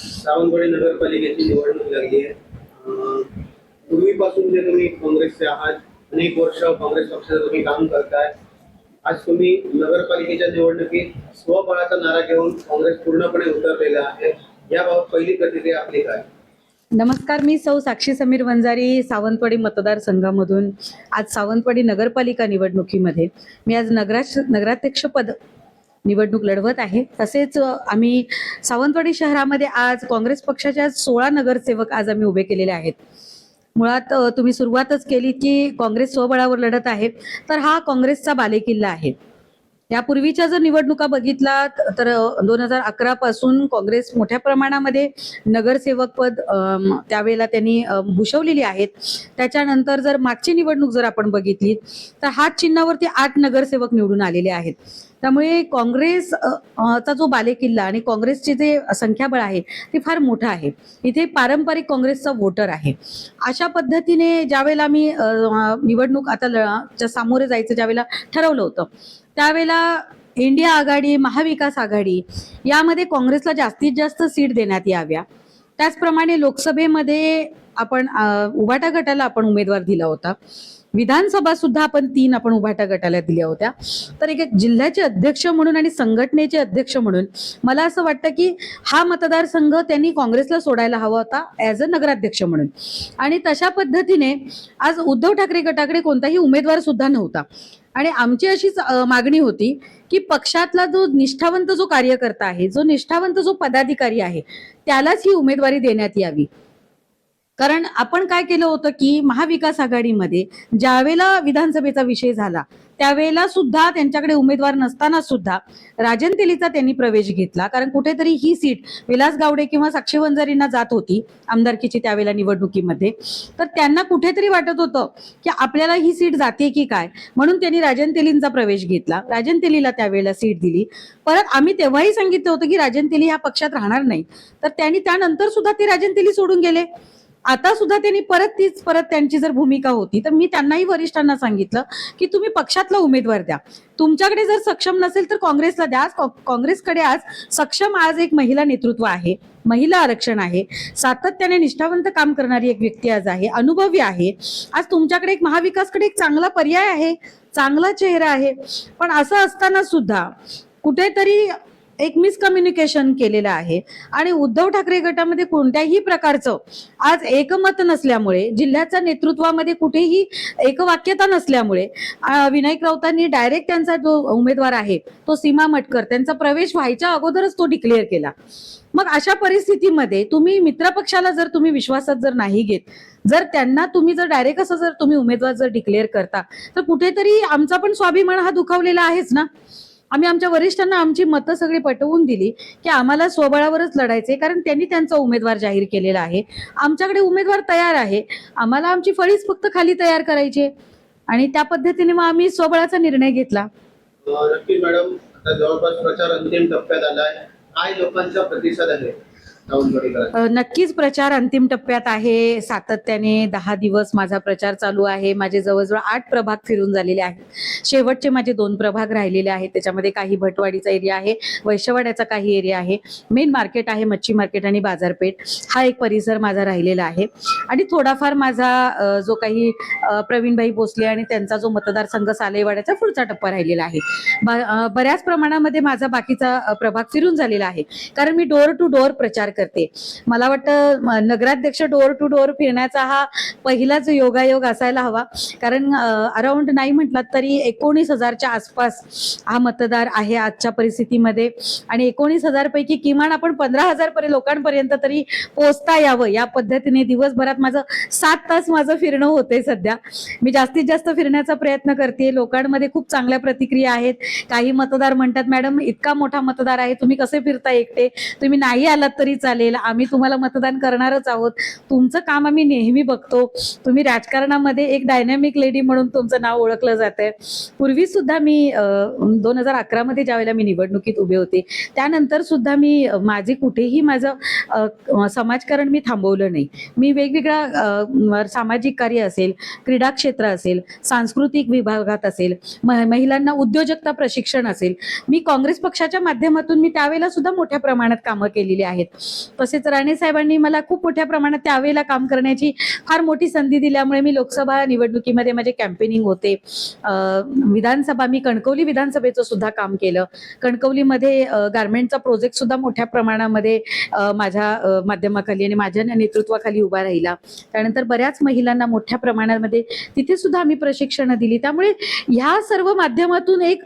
सावंतवाडी नगरपालिकेची निवडणूक लागली आहे. पूर्वीपासून जे तुम्ही काँग्रेसचे आहात अनेक वर्ष काँग्रेस पक्षाचं तुम्ही काम करताय. आज तुम्ही नगरपालिकेच्या निवडणुकीत स्वबळाचा नारा घेऊन काँग्रेस पूर्णपणे उतरलेला आहे. याबाबत पहिली प्रतिक्रिया आपली काय? नमस्कार मी सौ साक्षी समीर वंजारी सावंतवाडी मतदारसंघामधून. आज सावंतवाडी नगरपालिका निवडणुकीमध्ये मी आज नगराश नगराध्यक्ष पद निवडणूक लढवत आहे. तसेच आम्ही सावंतवाडी शहरामध्ये आज काँग्रेस पक्षाच्या सोळा नगरसेवक आज आम्ही उभे केलेले आहेत. मुळात तुम्ही सुरुवातच केली की काँग्रेस स्वबळावर लढत आहे तर हा काँग्रेसचा बालेकिल्ला आहे. यापूर्वीच्या जर निवडणुका बघितलात तर दोन हजार अकरा पासून काँग्रेस मोठ्या प्रमाणामध्ये नगरसेवक पद त्यावेळेला त्यांनी भूषवलेली आहेत. त्याच्यानंतर जर मागची निवडणूक जर आपण बघितली तर हात चिन्हावरती आठ नगरसेवक निवडून आलेले आहेत. त्यामुळे काँग्रेस चा जो बालेकिल्ला आणि काँग्रेसचे जे संख्याबळ आहे ते फार मोठं आहे. इथे पारंपरिक काँग्रेसचा वोटर आहे. अशा पद्धतीने ज्यावेळेला मी निवडणूक आता सामोरे जायचं ज्यावेळेला ठरवलं होतं त्यावेळेला इंडिया आघाडी महाविकास आघाडी यामध्ये काँग्रेसला जास्तीत जास्त सीट देण्यात याव्या. त्याचप्रमाणे लोकसभेमध्ये आपण उभाटा गटाला आपण उमेदवार दिला होता. विधानसभा सुद्धा आपण तीन आपण उभाटा गटाला दिल्या होत्या. तर एक एक जिल्ह्याचे अध्यक्ष म्हणून आणि संघटनेचे अध्यक्ष म्हणून मला असं वाटतं की हा मतदारसंघ त्यांनी काँग्रेसला सोडायला हवा होता ॲज अ नगराध्यक्ष म्हणून. आणि तशा पद्धतीने आज उद्धव ठाकरे गटाकडे कोणताही उमेदवार सुद्धा नव्हता. आणि आमची अशीच मागणी होती की पक्षातला जो निष्ठावंत जो कार्यकर्ता आहे जो निष्ठावंत जो पदाधिकारी आहे त्यालाच ही उमेदवारी देण्यात यावी. कारण आपण काय केलं होतं की महाविकास आघाडीमध्ये ज्यावेळेला विधानसभेचा विषय झाला त्यावेळेला सुद्धा त्यांच्याकडे उमेदवार नसताना सुद्धा राजन तेलीचा त्यांनी प्रवेश घेतला. कारण कुठेतरी ही सीट विलास गावडे किंवा साक्षी वंजारींना जात होती आमदारकीची त्यावेळेला निवडणुकीमध्ये. तर त्यांना कुठेतरी वाटत होतं की आपल्याला ही सीट जाते की काय? म्हणून त्यांनी राजन तेलींचा प्रवेश घेतला. राजन तेलीला त्यावेळेला सीट दिली. परत आम्ही तेव्हाही सांगितलं होतं की राजन तेली ह्या पक्षात राहणार नाही. तर त्यांनी त्यानंतर सुद्धा ते राजन तेली सोडून गेले. आता सुद्धा त्यांनी परत तीच परत त्यांची जर भूमिका होती तर मी त्यांनाही वरिष्ठांना सांगितलं की तुम्ही पक्षातला उमेदवार द्या. तुमच्याकडे जर सक्षम नसेल तर काँग्रेसला द्या. आज काँग्रेसकडे आज सक्षम आज एक महिला नेतृत्व आहे महिला आरक्षण आहे. सातत्याने निष्ठावंत काम करणारी एक व्यक्ती आज आहे अनुभवी आहे. आज तुमच्याकडे एक महाविकासकडे एक चांगला पर्याय आहे चांगला चेहरा आहे. पण असं असताना सुद्धा कुठेतरी एक मिसकम्युनिकेशन केलेलं आहे. आणि उद्धव ठाकरे गटामध्ये कोणत्याही प्रकारचं आज एकमत नसल्यामुळे जिल्ह्याच्या नेतृत्वामध्ये कुठेही एकवाक्यता नसल्यामुळे विनायक राऊतांनी डायरेक्ट त्यांचा जो उमेदवार आहे तो सीमा मटकर त्यांचा प्रवेश व्हायच्या अगोदरच तो डिक्लेअर केला. मग अशा परिस्थितीमध्ये तुम्ही मित्रपक्षाला जर तुम्ही विश्वासात जर नाही घेत जर त्यांना तुम्ही जर डायरेक्ट असं जर तुम्ही उमेदवार जर डिक्लेअर करता तर कुठेतरी आमचा पण स्वाभिमान हा दुखावलेला आहेच ना? आम्ही आमच्या वरिष्ठांना आमची मतं सगळी पटवून दिली की आम्हाला स्वबळावरच लढायचे कारण त्यांनी त्यांचा उमेदवार जाहीर केलेला आहे. आमच्याकडे उमेदवार तयार आहे. आम्हाला आमची फळीच फक्त खाली तयार करायची आहे. आणि त्या पद्धतीने मग आम्ही स्वबळाचा निर्णय घेतला. मॅडम आता जवळपास प्रचार अंतिम टप्प्यात आलाय. काय लोकांचा प्रतिसाद आहे नक्कीच प्रचार अंतिम टप्प्यात आहे. सातत्याने दहा दिवस माझा प्रचार चालू आहे. माझे जवळजवळ आठ प्रभाग फिरून झालेले आहेत. शेवटचे माझे दोन प्रभाग राहिलेले आहेत. त्याच्यामध्ये काही भटवाडीचा एरिया आहे वैश्यवाड्याचा काही एरिया आहे. मेन मार्केट आहे मच्छी मार्केट आणि बाजारपेठ. हा एक परिसर माझा राहिलेला आहे. आणि थोडाफार माझा जो काही प्रवीणभाई भोसले आणि त्यांचा जो मतदारसंघ सालेवाड्याचा पुढचा टप्पा राहिलेला आहे. ब- बऱ्याच प्रमाणामध्ये माझा बाकीचा प्रभाग फिरून झालेला आहे. कारण मी डोअर टू डोअर प्रचार करते. मला वाटतं नगराध्यक्ष डोअर टू डोअर फिरण्याचा हा पहिलाच योगायोग असायला हवा. कारण अराउंड नाही म्हटलात तरी एकोणीस हजारच्या आसपास हा मतदार आहे आजच्या परिस्थितीमध्ये. आणि एकोणीस हजार पैकी किमान आपण पंधरा हजार पर्यंत लोकांपर्यंत तरी पोहोचता यावं. या पद्धतीने दिवसभरात माझं सात तास माझं फिरणं होते सध्या. मी जास्तीत जास्त फिरण्याचा प्रयत्न करते. लोकांमध्ये खूप चांगल्या प्रतिक्रिया आहेत. काही मतदार म्हणतात मॅडम इतका मोठा मतदार आहे. तुम्ही कसे फिरता एकटे? तुम्ही नाही आलात तरी चालेल आम्ही तुम्हाला मतदान करणारच आहोत. तुमचं काम आम्ही नेहमी बघतो. तुम्ही राजकारणामध्ये एक डायनॅमिक लेडी म्हणून तुमचं नाव ओळखलं जातंय. पूर्वी सुद्धा मी दोन हजार अकरा मध्ये ज्यावेळेला मी निवडणुकीत उभे होते त्यानंतर सुद्धा मी माझे कुठेही माझं समाजकारण मी थांबवलं नाही. मी वेगवेगळ्या सामाजिक कार्य असेल क्रीडा क्षेत्र असेल सांस्कृतिक विभागात असेल म- महिलांना उद्योजकता प्रशिक्षण असेल मी काँग्रेस पक्षाच्या माध्यमातून मी त्यावेळेला सुद्धा मोठ्या प्रमाणात कामं केलेली आहेत. तसेच राणे साहेबांनी मला खूप मोठ्या प्रमाणात त्यावेळेला काम करण्याची फार मोठी संधी दिल्यामुळे मी लोकसभा निवडणुकीमध्ये माझे कॅम्पेनिंग होते. विधानसभा मी कणकवली विधानसभेचं सुद्धा काम केलं. कणकवलीमध्ये गारमेंटचा प्रोजेक्ट सुद्धा मोठ्या प्रमाणामध्ये माझ्या माध्यमाखाली आणि माझ्या नेतृत्वाखाली उभा राहिला. त्यानंतर बऱ्याच महिलांना मोठ्या प्रमाणामध्ये तिथे सुद्धा आम्ही प्रशिक्षणं दिली. त्यामुळे ह्या सर्व माध्यमातून एक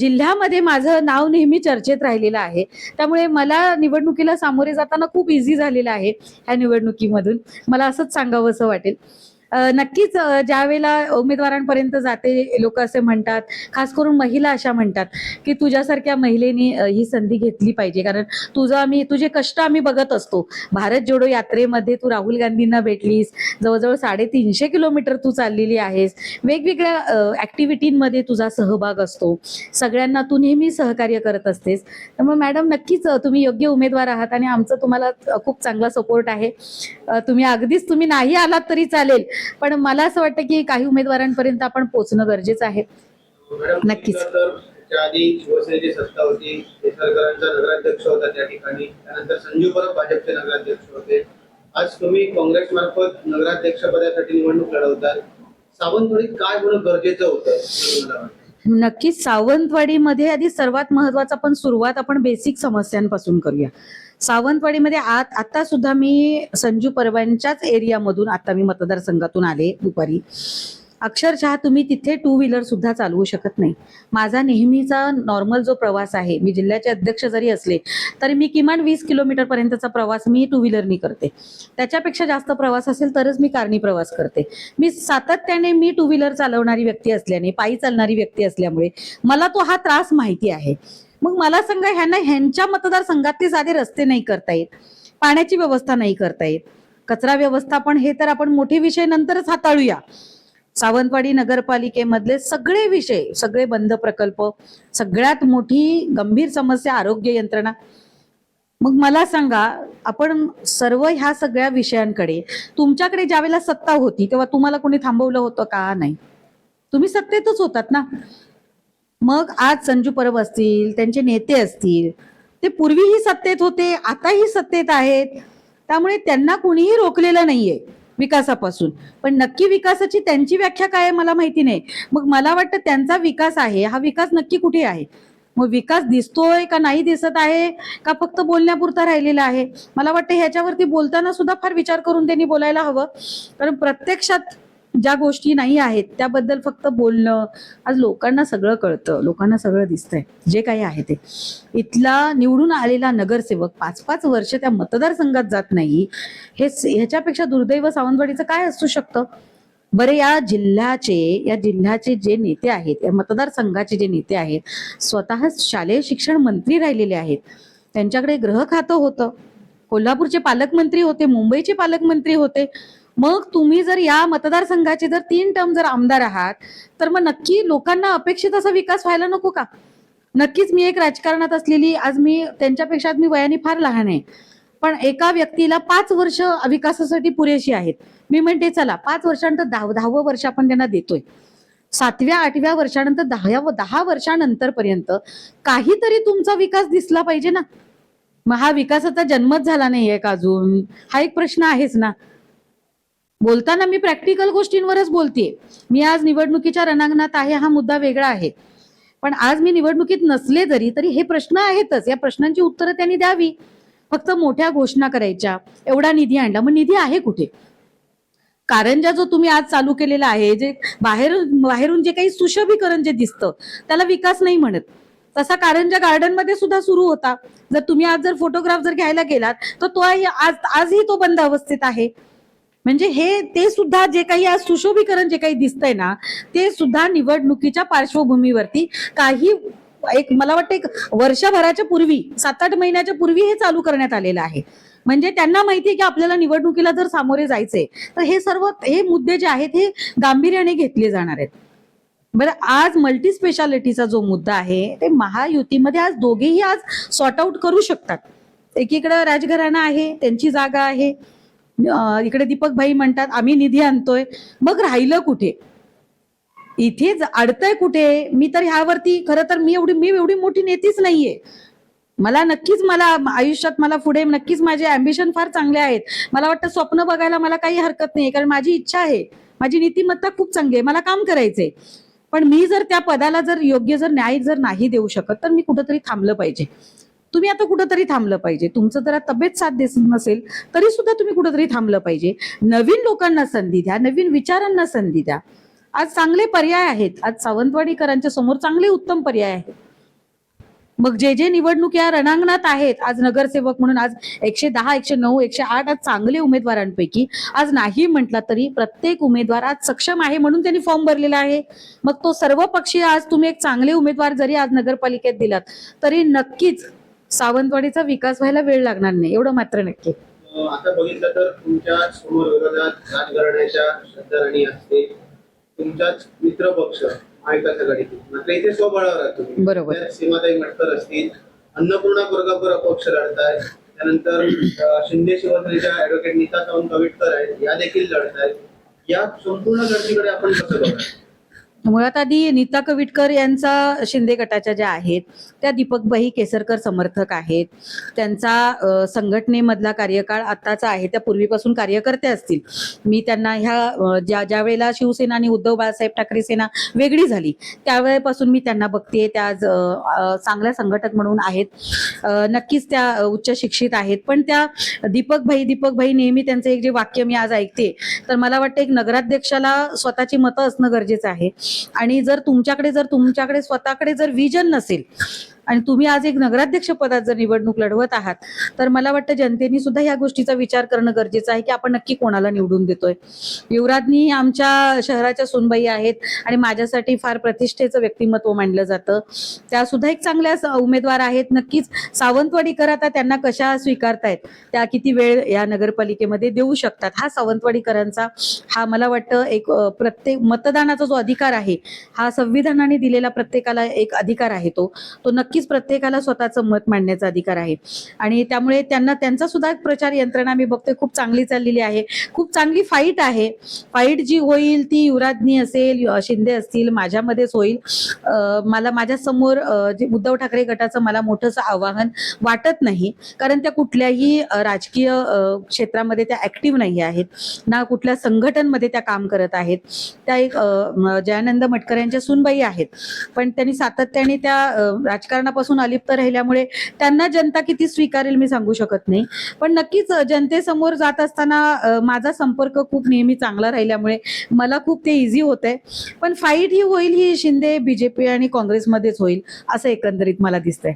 जिल्ह्यामध्ये माझं नाव नेहमी चर्चेत राहिलेलं आहे. त्यामुळे मला निवडणुकीला सामोरे जाताना खूप इझी झालेलं आहे ह्या निवडणुकीमधून. मला असंच सांगावं असं वाटेल. नक्कीच ज्या वेळेला उमेदवारांपर्यंत जाते लोक असे म्हणतात खास करून महिला अशा म्हणतात की तुझ्यासारख्या महिलेनी ही संधी घेतली पाहिजे. कारण तुझं आम्ही तुझे कष्ट आम्ही बघत असतो. भारत जोडो यात्रेमध्ये तू राहुल गांधींना भेटलीस जवळजवळ साडेतीनशे किलोमीटर तू चाललेली आहेस. वेगवेगळ्या ऍक्टिव्हिटींमध्ये तुझा सहभाग असतो. सगळ्यांना तू नेहमी सहकार्य करत असतेस. त्यामुळे मॅडम नक्कीच तुम्ही योग्य उमेदवार आहात आणि आमचं तुम्हाला खूप चांगला सपोर्ट आहे. तुम्ही अगदीच तुम्ही नाही आलात तरी चालेल. पण मला असं वाटतं की काही उमेदवारांपर्यंत आपण पोहोचणं गरजेचं आहे. नक्कीच. बघितलं तर त्याच्या आधी शिवसेनेची सत्ता होती केसरकरांचा नगराध्यक्ष होता त्या ठिकाणी. त्यानंतर संजीव परब भाजपचे नगराध्यक्ष होते. आज तुम्ही काँग्रेस मार्फत नगराध्यक्ष पदासाठी निवडणूक लढवतात सावंतवाडीत काय होणं गरजेचं होतं असं मला वाटतं? नक्कीच सावंतवाडीमध्ये आधी सर्वात महत्वाचं आपण सुरुवात आपण बेसिक समस्यांपासून करूया. सावंतवाडीमध्ये आत आता सुद्धा मी संजू परबांच्याच एरियामधून आता मी मतदारसंघातून आले दुपारी. अक्षरशः तुम्ही तिथे टू व्हीलर सुद्धा चालवू शकत नाही. माझा नेहमीचा नॉर्मल जो प्रवास आहे मी जिल्ह्याचे अध्यक्ष जरी असले तरी मी किमान वीस किलोमीटर पर्यंतचा प्रवास मी टू व्हीलरनी करते. त्याच्यापेक्षा जास्त प्रवास असेल तरच मी कारनी प्रवास करते. मी सातत्याने मी टू व्हीलर चालवणारी व्यक्ती असल्याने पायी चालणारी व्यक्ती असल्यामुळे मला तो हा त्रास माहिती आहे. मग मला सांगा ह्यांना ह्यांच्या मतदारसंघातले साधे रस्ते नाही करता येत. पाण्याची व्यवस्था नाही करता येत. कचरा व्यवस्थापन हे तर आपण मोठे विषय नंतरच हाताळूया. सावंतवाडी नगरपालिकेमधले सगळे विषय सगळे बंद प्रकल्प सगळ्यात मोठी गंभीर समस्या आरोग्य यंत्रणा. मग मला सांगा आपण सर्व ह्या सगळ्या विषयांकडे तुमच्याकडे ज्यावेळेला सत्ता होती तेव्हा तुम्हाला कोणी थांबवलं होतं का? नाही. तुम्ही सत्तेतच होतात ना. मग आज संजू परब असतील त्यांचे नेते असतील ते पूर्वीही सत्तेत होते आताही सत्तेत आहेत. त्यामुळे त्यांना कुणीही रोखलेलं नाहीये विकासापासून. पण नक्की विकासाची त्यांची व्याख्या काय आहे मला माहिती नाही. मग मला वाटतं त्यांचा विकास आहे हा विकास नक्की कुठे आहे? मग विकास दिसतोय का नाही दिसत आहे का फक्त बोलण्यापुरता राहिलेला आहे? मला वाटतं ह्याच्यावरती बोलताना सुद्धा फार विचार करून त्यांनी बोलायला हवं. कारण प्रत्यक्षात ज्या गोष्टी नाही आहेत त्याबद्दल फक्त बोलणं आज लोकांना सगळं कळतं लोकांना सगळं दिसतंय जे काही आहे ते. इथला निवडून आलेला नगरसेवक पाच पाच वर्ष त्या मतदारसंघात जात नाही हे ह्याच्यापेक्षा दुर्दैव सावंतवाडीचं काय असू शकतं? बरे या जिल्ह्याचे या जिल्ह्याचे जे नेते आहेत या मतदारसंघाचे जे नेते आहेत स्वतः शालेय शिक्षण मंत्री राहिलेले आहेत. त्यांच्याकडे ग्रह खातं होतं. कोल्हापूरचे पालकमंत्री होते मुंबईचे पालकमंत्री होते. मग तुम्ही जर या मतदारसंघाचे जर तीन टर्म जर आमदार आहात तर मग नक्की लोकांना अपेक्षित असा विकास व्हायला नको का? नक्कीच मी एक राजकारणात असलेली आज मी त्यांच्यापेक्षा मी वयाने फार लहान आहे. पण एका व्यक्तीला पाच वर्ष विकासासाठी पुरेशी आहेत. मी म्हणते चला पाच वर्षानंतर दहा दहावं वर्ष आपण त्यांना देतोय. सातव्या आठव्या वर्षानंतर दहा दहा वर्षानंतर पर्यंत काहीतरी तुमचा विकास दिसला पाहिजे ना? मग हा विकासाचा जन्मच झाला नाहीये का अजून? हा एक प्रश्न आहेच ना. बोलताना मी प्रॅक्टिकल गोष्टींवरच बोलतेय. मी आज निवडणुकीच्या रणांगणात आहे हा मुद्दा वेगळा आहे. पण आज मी निवडणुकीत नसले जरी तरी हे प्रश्न आहेतच. या प्रश्नांची उत्तरं त्यांनी द्यावी. फक्त मोठ्या घोषणा करायच्या. एवढा निधी आणला. मग निधी आहे कुठे? कारंजा जो तुम्ही आज चालू केलेला आहे जे बाहेर बाहेरून जे काही सुशोभीकरण जे दिसतं त्याला विकास नाही म्हणत. तसा कारंजा गार्डनमध्ये सुद्धा सुरू होता. जर तुम्ही आज जर फोटोग्राफ जर घ्यायला गेलात तर तो आज आजही तो बंद अवस्थेत आहे. म्हणजे हे ते सुद्धा जे काही आज सुशोभीकरण जे काही दिसतंय ना ते सुद्धा निवडणुकीच्या पार्श्वभूमीवरती काही एक मला वाटतं एक वर्षभराच्या पूर्वी सात आठ महिन्याच्या पूर्वी हे चालू करण्यात आलेलं आहे. म्हणजे त्यांना माहिती आहे की आपल्याला निवडणुकीला जर सामोरे जायचंय तर हे सर्व हे मुद्दे जे आहेत हे गांभीर्याने घेतले जाणार आहेत. बरं आज मल्टी स्पेशालिटीचा जो मुद्दा आहे ते महायुतीमध्ये आज दोघेही आज सॉर्ट आउट करू शकतात. एकीकडे राजघराणा आहे त्यांची जागा आहे. इकडे दीपक भाई म्हणतात आम्ही निधी आणतोय. मग राहिलं कुठे? इथेच अडतंय कुठे? मी तर ह्यावरती खरं तर मी एवढी मी एवढी मोठी नेतीच नाहीये. मला नक्कीच मला आयुष्यात मला पुढे नक्कीच माझे अम्बिशन फार चांगले आहेत. मला वाटतं स्वप्न बघायला मला काही हरकत नाही कारण माझी इच्छा आहे. माझी नीतिमत्ता खूप चांगली आहे. मला काम करायचंय. पण मी जर त्या पदाला जर योग्य जर न्याय जर नाही देऊ शकत तर मी कुठंतरी थांबलं पाहिजे. तुम्ही आता कुठंतरी थांबलं पाहिजे. तुमचं जरा तब्येत साथ देत नसेल तरी सुद्धा तुम्ही कुठंतरी थांबलं पाहिजे. नवीन लोकांना संधी द्या नवीन विचारांना संधी द्या. आज चांगले पर्याय आहेत. आज सावंतवाडीकरांच्या समोर चांगले उत्तम पर्याय आहेत. मग जे जे निवडणूक या रणांगणात आहेत आज नगरसेवक म्हणून आज एकशे दहा एकशे नऊ एकशे आठ आज चांगले उमेदवारांपैकी आज नाही म्हटला तरी प्रत्येक उमेदवार आज सक्षम आहे म्हणून त्यांनी फॉर्म भरलेला आहे. मग तो सर्व पक्षीय आज तुम्ही एक चांगले उमेदवार जरी आज नगरपालिकेत दिलात तरी नक्कीच सावंतवाडीचा विकास व्हायला वेळ लागणार नाही एवढं मात्र नक्की. आता बघितलं तर तुमच्यासमोर विरोधात राजघराण्याच्या श्रद्धाराणी असते. तुमचाच मित्र पक्ष महाविकास आघाडीतील. मात्र इथे स्वबळावर आहात बरोबर. त्यात सीमाताई मटकर असतील. अन्नपूर्णा कोरगापूर अपक्ष लढतायत. त्यानंतर अं, शिंदे शिवसेनेच्या ऍडव्होकेट नीता सावंत कविटकर आहेत. या देखील लढतायत. या संपूर्ण लढतीकडे आपण कसं बघा मुळात आधी नीता कविटकर यांचा शिंदे गटाच्या ज्या आहेत त्या दीपकबाई केसरकर समर्थक आहेत. त्यांचा संघटनेमधला कार्यकाळ आत्ताचा आहे त्या पूर्वीपासून कार्यकर्ते असतील. मी त्यांना ह्या ज्या ज्या वेळेला शिवसेना आणि उद्धव बाळासाहेब ठाकरे सेना वेगळी झाली त्यावेळेपासून मी त्यांना बघते त्या आज चांगल्या संघटक म्हणून आहेत. नक्कीच त्या उच्च शिक्षित आहेत. पण त्या दीपकभाई दीपकभाई नेहमी त्यांचं एक जे वाक्य मी आज ऐकते तर मला वाटतं एक नगराध्यक्षाला स्वतःची मतं असणं गरजेचं आहे. आणि जर तुमच्याकडे जर तुमच्याकडे स्वतःकडे जर विजन नसेल आणि तुम्ही आज एक नगराध्यक्ष पदात जर निवडणूक लढवत आहात तर मला वाटतं जनतेने सुद्धा ह्या गोष्टीचा विचार करणं गरजेचं आहे की आपण नक्की कोणाला निवडून देतोय. युवराजनी आमच्या शहराच्या सुनबाई आहेत आणि माझ्यासाठी फार प्रतिष्ठेचं व्यक्तिमत्व मांडलं जातं. त्या सुद्धा एक चांगल्या उमेदवार आहेत. नक्कीच सावंतवाडीकर आता त्यांना कशा स्वीकारतायत त्या किती वेळ या नगरपालिकेमध्ये देऊ शकतात. हा सावंतवाडीकरांचा हा मला वाटतं एक प्रत्येक मतदानाचा जो अधिकार आहे हा संविधानाने दिलेला प्रत्येकाला एक अधिकार आहे तो. तो नक्की नक्कीच प्रत्येकाला स्वतःचं मत मांडण्याचा अधिकार आहे. आणि त्यामुळे त्यांना त्यांचा सुद्धा प्रचार यंत्रणा मी बघते खूप चांगली चाललेली आहे. खूप चांगली फाईट आहे. फाईट जी होईल ती युवराजनी असेल शिंदे असतील माझ्यामध्येच होईल. मला माझ्यासमोर जे उद्धव ठाकरे गटाचं मला मोठंसं आव्हान वाटत नाही. कारण त्या कुठल्याही राजकीय क्षेत्रामध्ये त्या ऍक्टिव्ह नाही आहेत. ना कुठल्या संघटनमध्ये त्या काम करत आहेत. त्या एक जयानंद मटकर यांच्या सुनबाई आहेत. पण त्यांनी सातत्याने त्या राजकारण राजकारणापासून अलिप्त राहिल्यामुळे त्यांना जनता किती स्वीकारेल मी सांगू शकत नाही. पण नक्कीच जनतेसमोर जात असताना माझा संपर्क खूप नेहमी चांगला राहिल्यामुळे मला खूप ते इझी होत आहे पण फाईट ही होईल ही शिंदे बीजेपी आणि काँग्रेसमध्येच होईल असं एकंदरीत मला दिसतंय.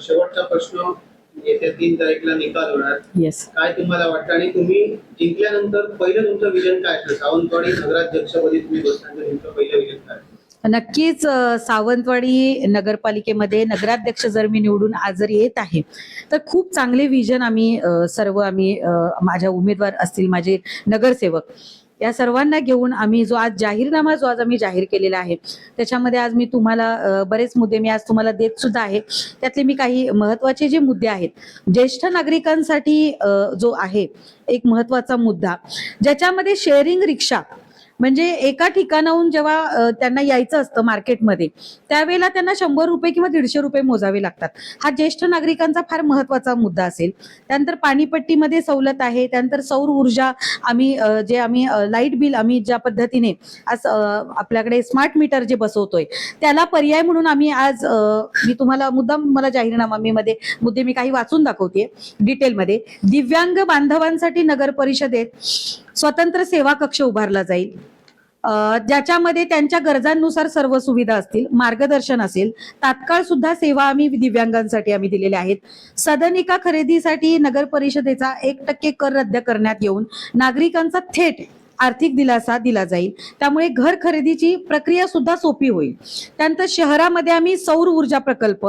शेवटचा प्रश्न येत्या तीन तारीखला निकाल होणार. येस काय तुम्हाला वाटतं? आणि तुम्ही जिंकल्यानंतर पहिलं तुमचं विजन काय असतं सावंतवाडी नगराध्यक्षपदी तुम्ही बसल्यानंतर तुमचं पहिलं विजन काय? नक्कीच सावंतवाडी नगरपालिकेमध्ये नगराध्यक्ष जर मी निवडून आज जर येत आहे तर खूप चांगले विजन आम्ही सर्व आम्ही माझ्या उमेदवार असतील माझे नगरसेवक या सर्वांना घेऊन आम्ही जो आज जाहीरनामा जो आज आम्ही जाहीर केलेला आहे त्याच्यामध्ये आज मी तुम्हाला बरेच मुद्दे मी आज तुम्हाला देत सुद्धा आहे. त्यातले मी काही महत्त्वाचे जे मुद्दे आहेत ज्येष्ठ नागरिकांसाठी जो आहे एक महत्त्वाचा मुद्दा ज्याच्यामध्ये शेअरिंग रिक्षा म्हणजे एका ठिकाणाहून जेव्हा त्यांना यायचं असतं मार्केटमध्ये त्यावेळेला त्यांना शंभर रुपये किंवा दीडशे रुपये मोजावे लागतात. हा ज्येष्ठ नागरिकांचा फार महत्त्वाचा मुद्दा असेल. त्यानंतर पाणीपट्टीमध्ये सवलत आहे त्यानंतर सौर ऊर्जा आम्ही जे आम्ही लाइट बिल आम्ही ज्या पद्धतीने आज आपल्याकडे स्मार्ट मीटर जे बसवतोय त्याला पर्याय म्हणून आम्ही आज मी तुम्हाला मुद्दाम मला जाहीरनामा मी मध्ये मुद्दे मी काही वाचून दाखवते डिटेलमध्ये. दिव्यांग बांधवांसाठी नगर परिषदेत स्वतंत्र सेवा कक्ष उभारला जाईल. ज्याच्यामध्ये त्यांच्या गरजांनुसार सर्व सुविधा असतील मार्गदर्शन असेल तात्काळ सुद्धा सेवा आम्ही दिव्यांगांसाठी आम्ही दिलेल्या आहेत. सदनिका खरेदीसाठी नगर परिषदेचा एक टक्के कर रद्द करण्यात येऊन नागरिकांचा थेट आर्थिक दिलासा दिला जाईल. त्यामुळे घर खरेदीची प्रक्रिया सुद्धा सोपी होईल. त्यानंतर शहरामध्ये आम्ही सौर ऊर्जा प्रकल्प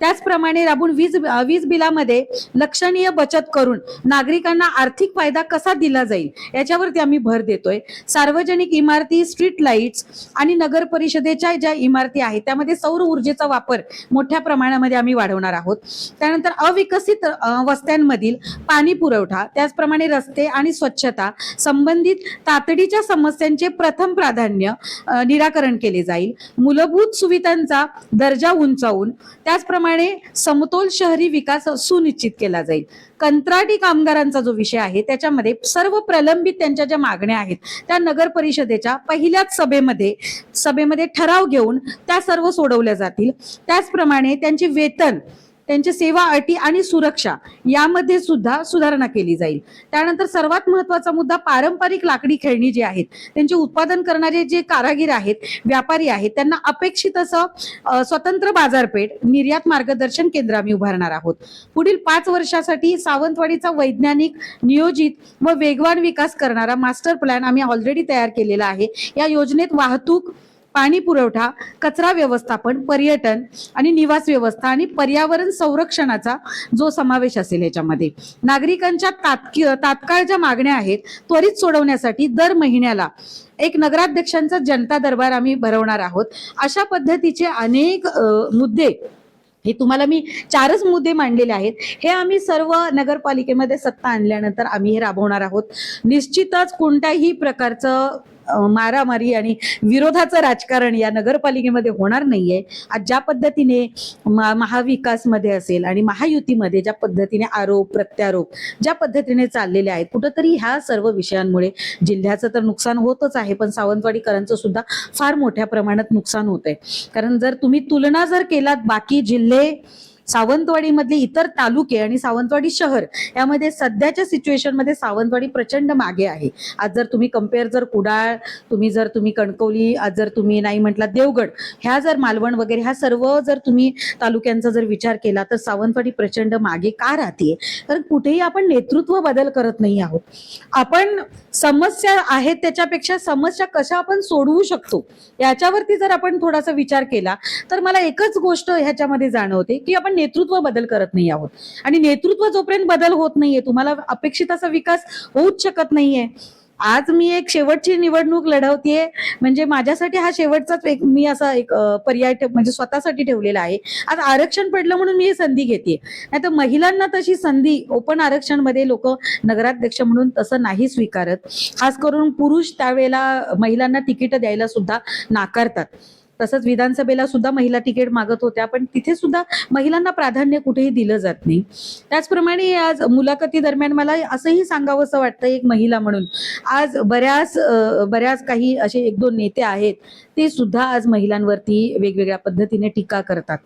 त्याचप्रमाणे राबून वीज वीज बिलामध्ये लक्षणीय बचत करून नागरिकांना आर्थिक फायदा कसा दिला जाईल याच्यावरती आम्ही भर देतोय. सार्वजनिक इमारती स्ट्रीट लाईट्स आणि नगर परिषदेच्या ज्या इमारती आहेत त्यामध्ये सौर ऊर्जेचा वापर मोठ्या प्रमाणामध्ये आम्ही वाढवणार आहोत. त्यानंतर अविकसित वस्त्यांमधील पाणी पुरवठा त्याचप्रमाणे रस्ते आणि स्वच्छता संबंधित तातडीच्या समस्यांचे प्रथम प्राधान्य निराकरण केले जाईल. मूलभूत सुविधांचा दर्जा उंचावून त्याचप्रमाणे समतोल शहरी विकास सुनिश्चित केला जाईल. कंत्राटी कामगारांचा जो विषय आहे त्याच्यामध्ये सर्व प्रलंबित त्यांच्या ज्या मागण्या आहेत त्या नगर परिषदेच्या पहिल्याच सभेमध्ये सभेमध्ये ठराव घेऊन त्या सर्व सोडवल्या जातील. त्याचप्रमाणे त्यांचे वेतन त्यांची सेवा अटी आणि सुरक्षा यामध्ये सुद्धा सुधारणा केली जाईल. त्यानंतर सर्वात महत्त्वाचा मुद्दा पारंपरिक लाकडी खेळणी जी आहेत त्यांचे उत्पादन करणारे जे कारागीर आहेत व्यापारी आहेत त्यांना अपेक्षित असं स्वतंत्र बाजारपेठ निर्यात मार्गदर्शन केंद्र आम्ही उभारणार आहोत. पुढील पाच वर्षासाठी सावंतवाडीचा वैज्ञानिक नियोजित व वेगवान विकास करणारा मास्टर प्लॅन आम्ही ऑलरेडी तयार केलेला आहे. या योजनेत वाहतूक पाणी पुरवठा कचरा व्यवस्थापन पर्यटन आणि निवास व्यवस्था आणि पर्यावरण संरक्षणाचा जो समावेश असेल याच्यामध्ये. नागरिकांच्या तात्की तात्काळ ज्या मागण्या आहेत त्वरित सोडवण्यासाठी दर महिन्याला एक नगराध्यक्षांचा जनता दरबार आम्ही भरवणार आहोत. अशा पद्धतीचे अनेक मुद्दे हे तुम्हाला मी चारच मुद्दे मांडलेले आहेत. हे आम्ही सर्व नगरपालिकेमध्ये सत्ता आणल्यानंतर आम्ही हे राबवणार आहोत. निश्चितच कोणत्याही प्रकारचं मारामारी आणि विरोधाचं राजकारण या नगरपालिकेमध्ये होणार नाहीये. आज ज्या पद्धतीने मा- महाविकासमध्ये असेल आणि महायुतीमध्ये ज्या पद्धतीने आरोप प्रत्यारोप ज्या पद्धतीने चाललेले आहेत कुठंतरी ह्या सर्व विषयांमुळे जिल्ह्याचं तर नुकसान होतच आहे पण सावंतवाडीकरांचं सुद्धा फार मोठ्या प्रमाणात नुकसान होत आहे कारण जर तुम्ही तुलना जर केलात बाकी जिल्हे सावंतवाडीमधले इतर तालुके आणि सावंतवाडी शहर यामध्ये सध्याच्या सिच्युएशनमध्ये सावंतवाडी प्रचंड मागे आहे. आज जर तुम्ही कंपेअर जर कुडाळ तुम्ही जर तुम्ही कणकवली आज जर तुम्ही नाही म्हटला देवगड ह्या जर मालवण वगैरे ह्या सर्व जर तुम्ही तालुक्यांचा जर विचार केला तर सावंतवाडी प्रचंड मागे का राहते कारण कुठेही आपण नेतृत्व बदल करत नाही आहोत. आपण समस्या आहेत त्याच्यापेक्षा समस्या कशा आपण सोडवू शकतो? याच्यावरती जर आपण थोडासा विचार केला तर मला एकच गोष्ट ह्याच्यामध्ये जाणवते की आपण नेतृत्व बदल करत नाही आहोत. आणि नेतृत्व जोपर्यंत बदल होत नाहीये तुम्हाला अपेक्षित असा विकास होऊच शकत नाहीये. आज मी एक शेवटची निवडणूक लढवतेय म्हणजे माझ्यासाठी हा शेवटचाच एक मी असा एक पर्याय म्हणजे स्वतःसाठी ठेवलेला आहे. आज आरक्षण पडलं म्हणून मी ही संधी घेते नाही तर महिलांना तशी संधी ओपन आरक्षणमध्ये लोक नगराध्यक्ष म्हणून तसं नाही स्वीकारत. खास करून पुरुष त्यावेळेला महिलांना तिकीट द्यायला सुद्धा नाकारतात. तसंच विधानसभेला सुद्धा महिला तिकीट मागत होत्या पण तिथे सुद्धा महिलांना प्राधान्य कुठेही दिलं जात नाही. त्याचप्रमाणे आज मुलाखती दरम्यान मला असंही सांगावंसं वाटतं एक महिला म्हणून. आज बऱ्याच बऱ्याच काही असे एक दोन नेते आहेत ते सुद्धा आज महिलांवरती वेगवेगळ्या पद्धतीने टीका करतात.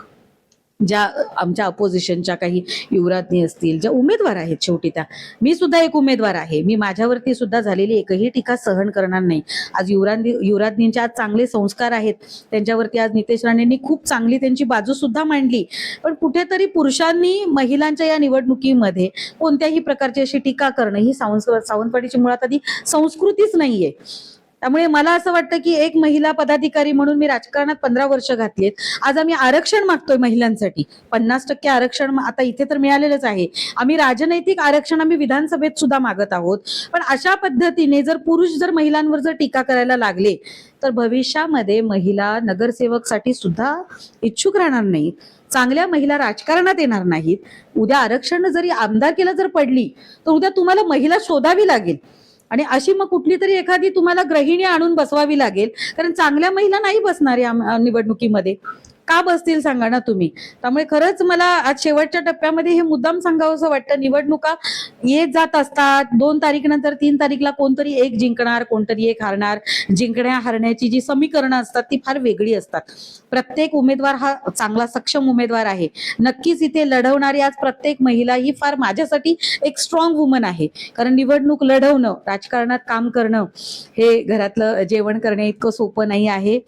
ज्या आमच्या अपोजिशनच्या काही युवराज्ञी असतील ज्या उमेदवार आहेत शेवटी त्या मी सुद्धा एक उमेदवार आहे. मी माझ्यावरती सुद्धा झालेली एकही टीका सहन करणार नाही. आज युवराज्ञी युवराज्ञींचे आज चांगले संस्कार आहेत. त्यांच्यावरती आज नितेश राणेंनी खूप चांगली त्यांची बाजू सुद्धा मांडली. पण कुठेतरी पुरुषांनी महिलांच्या या निवडणुकीमध्ये कोणत्याही प्रकारची अशी टीका करणं ही सावंत सावंतवाडीची मुळात आधी संस्कृतीच नाहीये. त्यामुळे मला असं वाटतं की एक महिला पदाधिकारी म्हणून मी राजकारणात पंधरा वर्ष घातलीत आज आम्ही आरक्षण मागतोय महिलांसाठी. पन्नास टक्के आरक्षण आता इथे तर मिळालेलंच आहे. आम्ही राजनैतिक आरक्षण आम्ही विधानसभेत सुद्धा मागत आहोत. पण अशा पद्धतीने जर पुरुष जर महिलांवर जर टीका करायला लागले तर भविष्यामध्ये महिला नगरसेवकसाठी सुद्धा इच्छुक राहणार नाहीत. चांगल्या महिला राजकारणात येणार नाहीत. उद्या आरक्षण जरी आमदारकीला जर पडली तर उद्या तुम्हाला महिला शोधावी लागेल. आणि अशी मग कुठली तरी एखादी तुम्हाला गृहिणी आणून बसवावी लागेल. कारण चांगल्या महिला नाही बसणार या निवडणुकीमध्ये. का बसतील सांगा ना तुम्ही? त्यामुळे खरंच मला आज शेवटच्या टप्प्यामध्ये हे मुद्दाम सांगावंसं वाटतं. निवडणुका येत जात असतात. दोन तारीख नंतर तीन तारीखला कोणतरी एक जिंकणार कोणतरी एक हारणार. जिंकण्या हारण्याची जी समीकरणं असतात ती फार वेगळी असतात. प्रत्येक उमेदवार हा चांगला सक्षम उमेदवार आहे. नक्कीच इथे लढवणारी आज प्रत्येक महिला ही फार माझ्यासाठी एक स्ट्रॉंग वुमन आहे. कारण निवडणूक लढवणं राजकारणात काम करणं हे घरातलं जेवण करणे इतकं सोपं नाही आहे.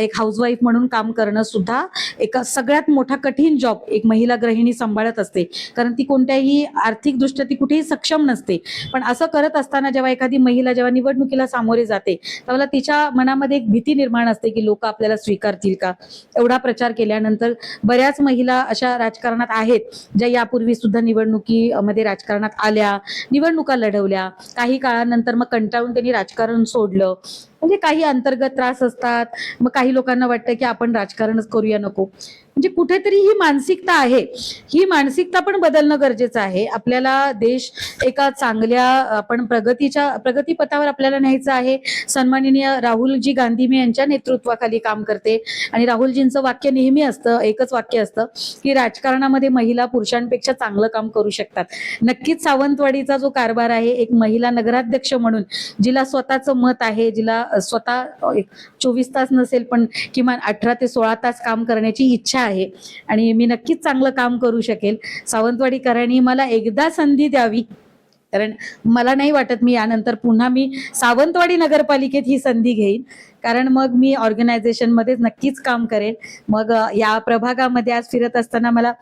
एक हाऊसवाईफ म्हणून काम करणं सुद्धा एका सगळ्यात मोठा कठीण जॉब एक महिला गृहिणी सांभाळत असते. कारण ती कोणत्याही आर्थिकदृष्ट्या ती कुठेही सक्षम नसते. पण असं करत असताना जेव्हा एखादी महिला जेव्हा निवडणुकीला सामोरे जाते तेव्हा तिच्या मनामध्ये एक भीती निर्माण असते की लोक आपल्याला स्वीकारतील का? एवढा प्रचार केल्यानंतर बऱ्याच महिला अशा राजकारणात आहेत ज्या यापूर्वी सुद्धा निवडणुकीमध्ये राजकारणात आल्या निवडणुका लढवल्या. काही काळानंतर मग कंटाळून त्यांनी राजकारण सोडलं. म्हणजे काही अंतर्गत त्रास असतात. मग काही लोकांना वाटतं की आपण राजकारण राजकारणच करूया नको. म्हणजे कुठेतरी ही मानसिकता आहे. ही मानसिकता पण बदलणं गरजेचं आहे. आपल्याला देश एका चांगल्या आपण प्रगतीच्या प्रगतीपथावर आपल्याला न्यायचं आहे. सन्माननीय राहुलजी गांधी मी यांच्या नेतृत्वाखाली काम करते. आणि राहुलजींचं वाक्य नेहमी असतं एकच वाक्य असतं की राजकारणामध्ये महिला पुरुषांपेक्षा चांगलं काम करू शकतात. नक्कीच सावंतवाडीचा जो कारभार आहे एक महिला नगराध्यक्ष म्हणून जिला स्वतःचं मत आहे जिला स्वतः एक चोवीस तास नसेल पण किमान अठरा ते सोळा तास काम करण्याची इच्छा आहे. आणि मी नक्कीच चांगलं काम करू शकेल. सावंतवाडीकरांनी मला एकदा संधी द्यावी. कारण मला नाही वाटत मी यानंतर पुन्हा मी सावंतवाडी नगरपालिकेत ही संधी घेईन. कारण मग मी ऑर्गनायझेशनमध्येच नक्कीच काम करेन. मग या प्रभागामध्ये आज फिरत असताना मला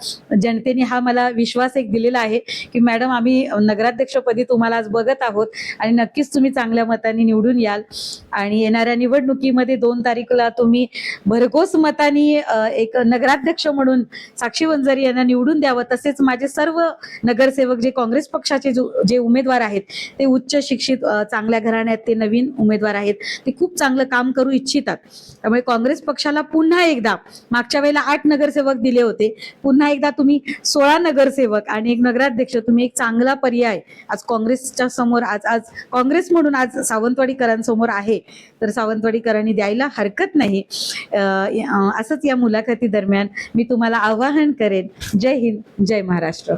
जनतेने हा मला विश्वास एक दिलेला आहे की मॅडम आम्ही नगराध्यक्षपदी तुम्हाला आज बघत आहोत आणि नक्कीच तुम्ही चांगल्या मताने निवडून याल. आणि येणाऱ्या निवडणुकीमध्ये दोन तारीखला तुम्ही भरघोस मताने एक नगराध्यक्ष म्हणून साक्षी वंजारी यांना निवडून द्यावं तसेच माझे सर्व नगरसेवक जे काँग्रेस पक्षाचे जे उमेदवार आहेत ते उच्च शिक्षित चांगल्या घराण्यात ते नवीन उमेदवार आहेत ते खूप चांगलं काम करू इच्छितात. त्यामुळे काँग्रेस पक्षाला पुन्हा एकदा मागच्या वेळेला आठ नगरसेवक दिले होते. पुन्हा एकदा तुम्ही सोळा नगरसेवक आणि एक नगराध्यक्ष तुम्ही एक चांगला पर्याय. आज काँग्रेसच्या समोर आज आज काँग्रेस म्हणून आज सावंतवाडीकरांसमोर आहे. तर सावंतवाडीकरांनी द्यायला हरकत नाही. असंच या मुलाखती दरम्यान मी तुम्हाला आवाहन करेन. जय हिंद जय महाराष्ट्र.